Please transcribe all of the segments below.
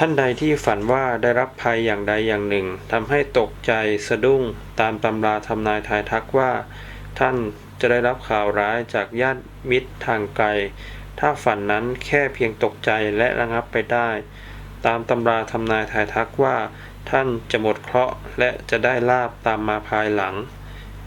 ท่านใดที่ฝันว่าได้รับภัยอย่างใดอย่างหนึ่งทำให้ตกใจสะดุ้งตามตำราทำนายทายทักว่า ท่านจะได้รับข่าวร้ายจากญาติมิตรทางไกล ถ้าฝันนั้นแค่เพียงตกใจและระงับไปได้ ตามตำราทำนายทายทักว่า ท่านจะหมดเคราะห์และจะได้ลาบตามมาภายหลัง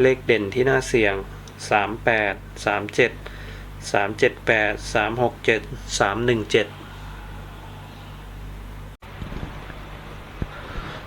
เลขเด่นที่น่าเสี่ยง 38 37 378 367 317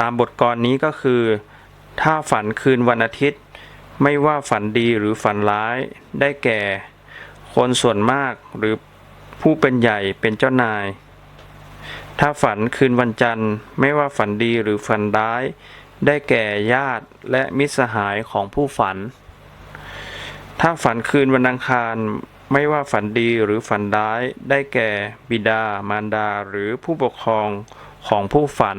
ตามบทกลอนนี้ก็คือ ถ้าฝันคืนวันอาทิตย์ ไม่ว่าฝันดีหรือฝันร้ายได้แก่ คนส่วนมากหรือผู้เป็นใหญ่เป็นเจ้านาย ถ้าฝันคืนวันจันทร์ ไม่ว่าฝันดีหรือฝันร้าย ได้แก่ญาติและมิตรสหายของผู้ฝัน ถ้าฝันคืนวันอังคารไม่ว่าฝันดีหรือฝันร้าย ได้แก่บิดา มารดา หรือผู้ปกครองของผู้ฝัน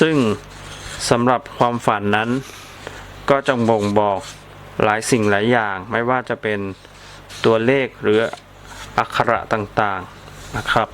ซึ่งสำหรับความฝันนั้น ก็จะบ่งบอกหลายสิ่งหลายอย่าง ไม่ว่าจะเป็นตัวเลขหรืออักขระต่างๆนะครับ